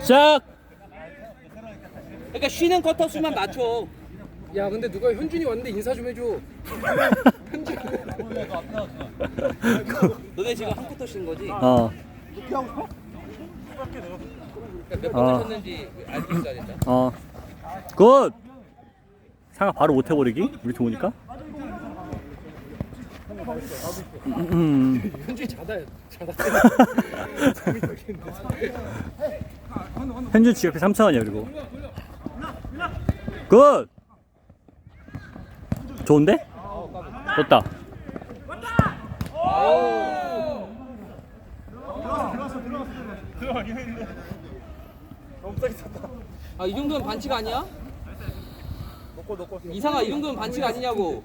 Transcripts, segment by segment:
시작! 그러니까 쉬는 쿼터 수만 맞춰. 야 근데 누가 현준이 왔는데 인사 좀 해줘. 현준. 너네 지금 한 쿼터 쉬는 거지? 어, 그러니까 몇 아. 쿼터 쉬는지 알고 있어야 된다. 어. 굿! 상아 바로 못 해버리기? 우리 좋으니까? 음, 음. 현준이 자다 자다. 현준 지갑에 3,000원이야 그리고 굿! 좋은데? 좋다 아, 이 정도면 반칙 아니야? 이상아, 이 정도면 반칙 아니냐고.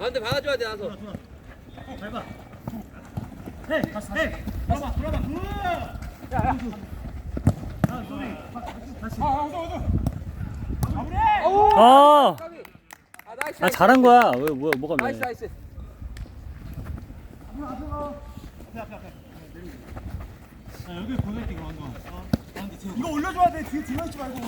나한테 박아줘야 돼, 나서. 아! 아, 나이스. 아 잘한 거야. 왜 뭐야 뭐가 왜? 나이스, 나이스. 이거 올려줘야 돼. 뒤에 뒤에 있지 말고.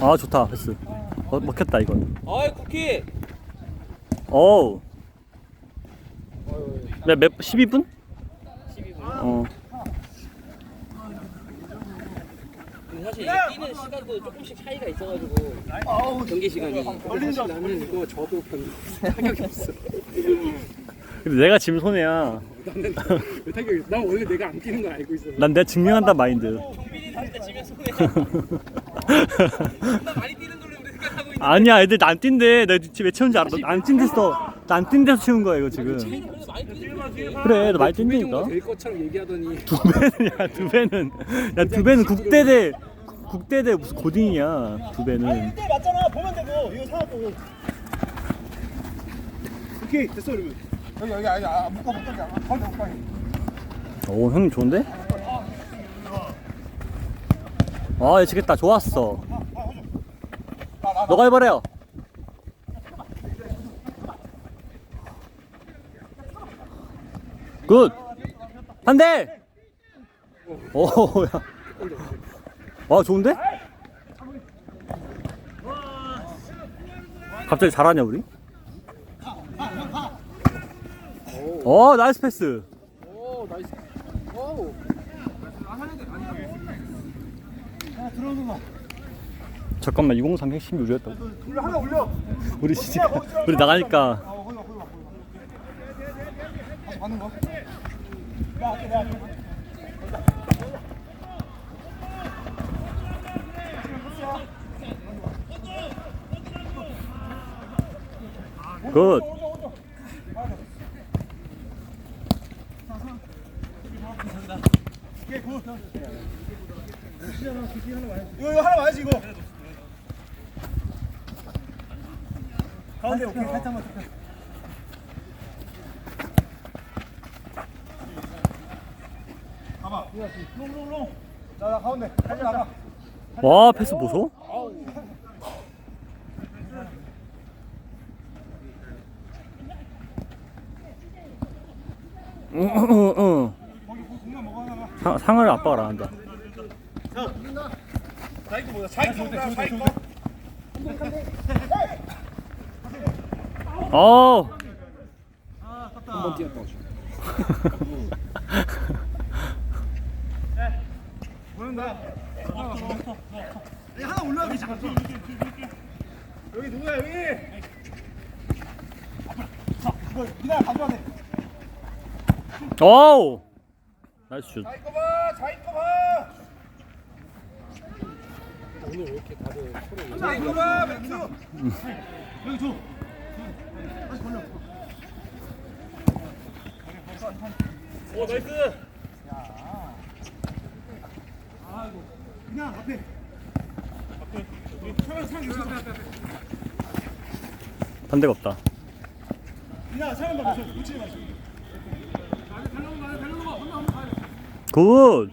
아 좋다 패스. 어, 먹혔다 이건. 어이, 쿠키. 어우. 몇, 몇 12분? 12분. 어. 사실 뛰는 시간도 조금씩 차이가 있어가지고 경기 시간이 사실 나는 이거 저도 별 타격이 없어. 근데 내가 지면 손해야. 나는 타격이? 없어? 난 원래 내가 안 뛰는 걸 알고 있어. 난 내가 증명한다 마인드. 종빈이 할때 지면 손해 나 많이 뛰는 아니야 애들 안 뛴대. 내가 지금 왜 채운지 알아? 너안 뛴댔어. 나안 뛴데서 채운 거야 이거 지금. 그래 너 많이 뛴다니까. 될 것처럼 얘기하더니 두 배는 야두 배는 야 두 배는 국대 대 국대 대 무슨 고딩이야 두 배는. 1대 맞잖아. 보면 되고 이거 상황 보고. 오케이 됐어 그러면. 여기 여기 아니 아 묶어 묶어 아 가운데 묶어. 오 형님 좋은데? 아 예측했다 좋았어 너가 해버려 굿 반대 오 야 아 좋은데? 갑자기 잘하냐 우리? 어 나이스 패스 오 나이스. 오. 잠깐만 203 핵심이 우리였다 올려 하나 올려. 우리 진짜 우리 나가니까 아 거기 봐 거기 봐 거기 봐. 다시 받는 거. 내가 할게 내가 할게. 굿 오케이 굿. 이거 이거 하나 와야지 이거. 가운데 오케이 살짝만 더. 가봐. 롱롱롱. 자 나 가운데. 가운데 나가. 와 패스 보소? 응 응 응 거기 공만 먹어 하나만. 상 상을 아빠가 안 한다. 자이거 뭐야? 자이거 뭐야? 자이거. 어. 한번 뛰었다. 보낸다. 하나 돼 지금. 여기 누구야 여기? 이거 니나 가져야 돼. 오. 나이스 슛. 자이거 봐, 자이거 봐. 오늘 왜 이렇게 다들 서로 자이거 봐, 맥주. 걸려. 오 나이스. 아이고. 그냥 앞에. 반대가 없다. 그냥 사람 봐. 놓치지 마시고. 굿.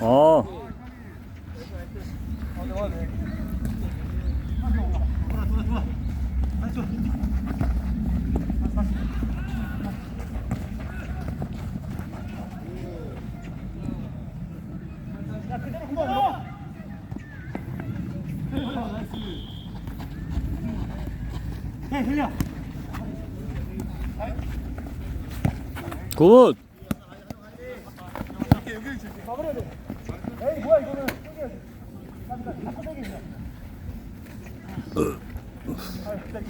어. 굿. 막으려야 돼. 에이, 뭐야, 이거는. 자리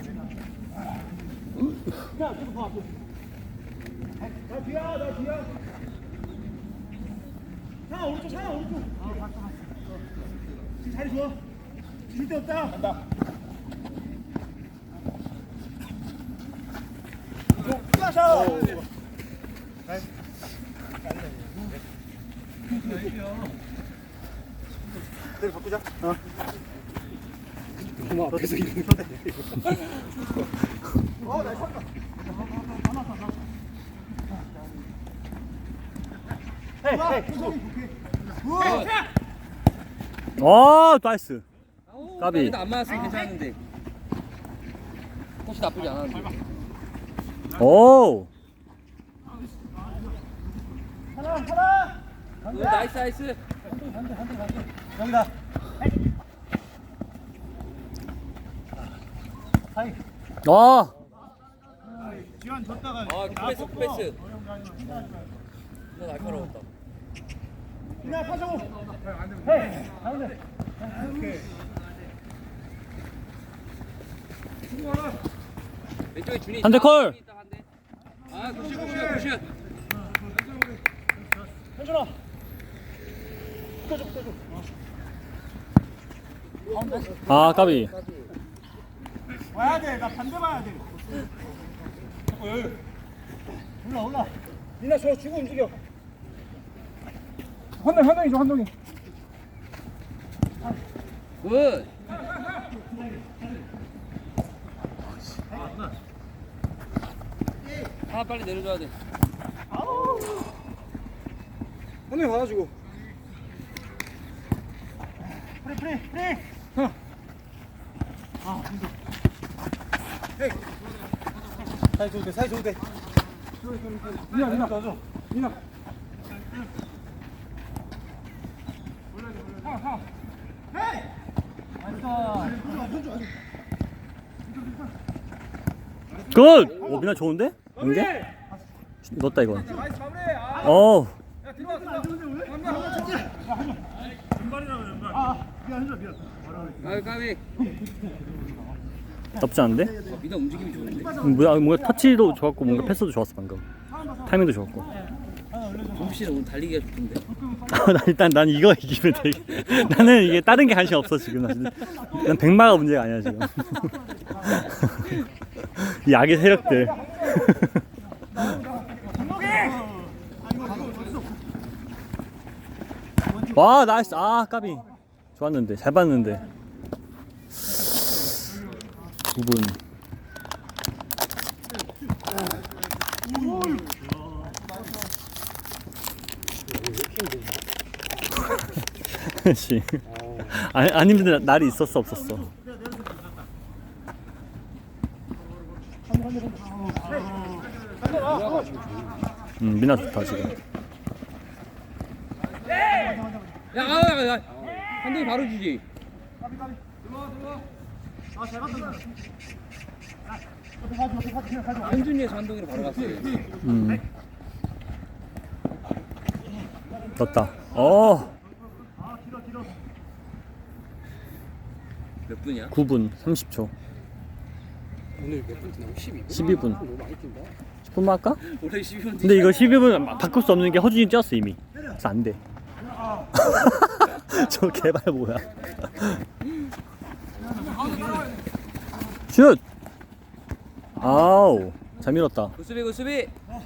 내일 바꾸자. 어. 너무 앞에서 이러는 어, 나 쳤다. 헤이, 헤이, 어, 나이스. 까비. 까비도 안 맞았으면 괜찮은데. 혹시 나쁘지 않았는데. 오. 하나, 하나. 오, 나이스 나이스. 여기다. 하이. 아. 지원 줬다가. 아 쿠패스 쿠패스. 이거 날카로웠다. 파줘. 헤이, 가운데. 오케이. 왼쪽에 준이. 한대. 콜. 아 굿슛 굿슛 굿슛. 현준아. 아, 까비. 와야 돼. 나 반대 봐야 돼. 올라 올라. 민나 저 주고 움직여. 한동 한동이 줘 한동이. 굿. 하나 빨리 내려줘야 돼. 한동이 받아주고. 프리 프리 프리. 어. 아 힘들어. 헤이. 사이 때 사이 좋을 때. 민나 민나 줘. 민나. 굿. 오, 미나 좋은데? 연계? 넣었다 이거. 어. 아 까비. 나쁘지 않은데? 어, 미나 움직임이 좋은데. 음, 뭐야, 뭔가 터치도 좋았고 뭔가 패스도 좋았어 방금. 타이밍도 좋았고. 정수 씨는 오늘 달리기가 좋던데. 아, 나 일단 난 이거 이기면 돼. 나는 이게 다른 게 관심 없어 지금. 난, 난 백마가 문제가 아니야 지금. 이 악의 세력들. 와 나이스 아 까비 좋았는데 잘 봤는데 9분 씨. 안, 안 힘든 날이 있었어 없었어 음 미나 좋다 지금 야, 아, 야, 야. 한동이 바로 주지. 봤다. 앞에 현준이에서 한동이로 바로 갔어요. 음 넣었다 어. 몇 분이야? 9분 30초 오늘 몇분 뛰나요? 12분? 12분. 너무 많이 뛴다 10분만 할까? 원래 12분 근데 이거 12분 바꿀 수 없는 게 허준이 뛰었어 이미 그래서 안 돼 저 개발 뭐야 슛! 아우 잘 밀었다. 아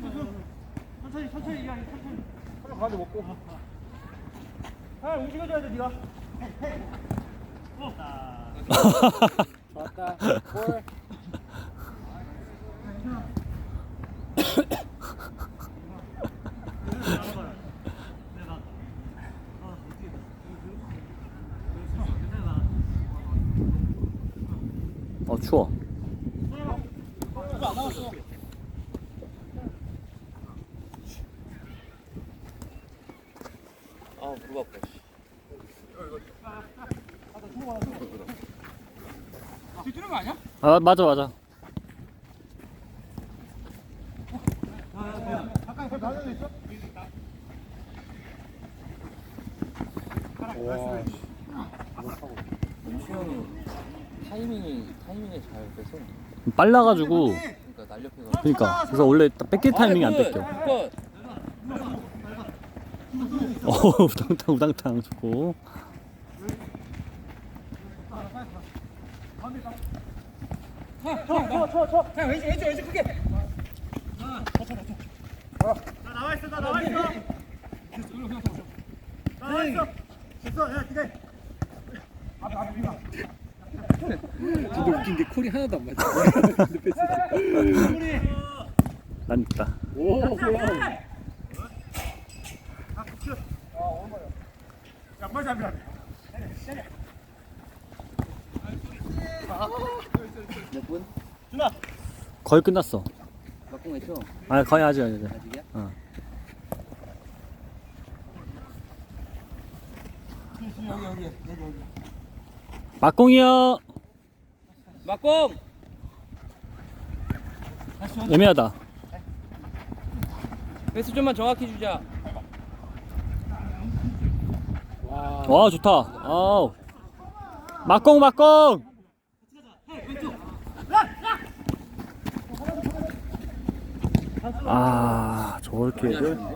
그럼 천천히 천천히 이야 천천히. 한명 가운데 먹고. 아 움직여줘야 돼 니가 좋았다. 볼. 어 추워. 아 무릎 아파 씨. 뒤뜨는 거 아니야? 아 맞아 맞아. 잠깐 거기 가운데 있어? 수영이 타이밍이 타이밍이 잘 돼서 빨라가지고 그러니까 날렵해서 그러니까 그래서 원래 딱 뺏길 타이밍이 안 뺏겨. 굿. 어 우당탕 우당탕 좋고. 그냥 왼쪽 왼쪽 왼쪽 크게. 나 나와 있어 나 나와 있어 나와 있어 됐어 야 기대 앞에 앞에 비가 근데 웃긴 게 콜이 하나도 안 맞아. 난 있다. 오. 아 굿. 아 오랜만이야 양말 잡이야 몇 분? 준아 거의 끝났어. 막공 했죠? 아 거의 아직 아직. 아직. 아직이야? 어. 여기 여기 여기 여기 막공이요. 막공! 애매하다. 패스 좀만 정확히 주자 와. 와 좋다. 아우. 막공 막공. 아 저렇게